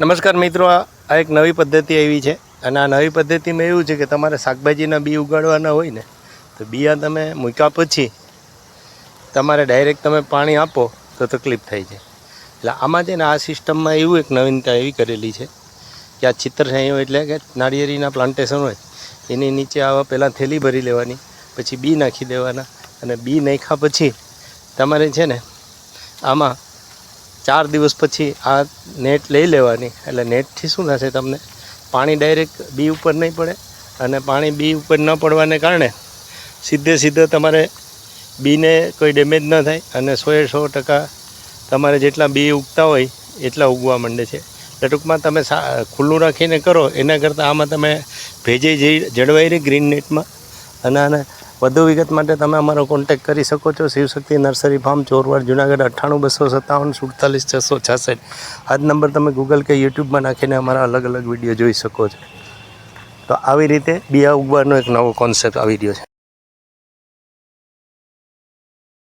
નમસ્કાર મિત્રો, આ એક નવી પદ્ધતિ આવી છે અને આ નવી પદ્ધતિમાં એવું છે કે તમારે શાકભાજીના બી ઉગાડવાના હોય ને, તો બિયા તમે મૂક્યા પછી તમારે ડાયરેક્ટ તમે પાણી આપો તો તકલીફ થાય છે. એટલે આમાં છે ને આ સિસ્ટમમાં એવું એક નવીનતા એવી કરેલી છે કે આ હોય એટલે કે નાળિયેરીના પ્લાન્ટેશન હોય, એની નીચે આવા પહેલાં થેલી ભરી લેવાની, પછી બી નાખી દેવાના અને બી નાખ્યા પછી તમારે છે ને આમાં ચાર દિવસ પછી આ નેટ લઈ લેવાની. એટલે નેટથી શું થશે તમને? પાણી ડાયરેક્ટ બી ઉપર નહીં પડે અને પાણી બી ઉપર ન પડવાને કારણે સીધે સીધે તમારે બીને કોઈ ડેમેજ ન થાય અને સોએ સો ટકા તમારે જેટલા બી ઉગતા હોય એટલા ઉગવા માંડે છે. એટલે ટૂંકમાં તમે ખુલ્લું રાખીને કરો, એના કરતાં આમાં તમે ભેજે જઈ જળવાઈ રહી ગ્રીન નેટમાં અને આને વધુ વિગત માટે તમે અમારો કોન્ટેક્ટ કરી શકો છો. શિવશક્તિ નર્સરી ફાર્મ, ચોરવાડ, જુનાગઢ, અઠ્ઠાણું, બસો સત્તાવન, સુડતાલીસ, છસો છાસઠ. આ જ નંબર તમે ગૂગલ કે યુટ્યુબમાં નાખીને અમારા અલગ અલગ વીડિયો જોઈ શકો છો. તો આવી રીતે બિયા ઉગવાનો એક નવો કોન્સેપ્ટ આવી રહ્યો છે.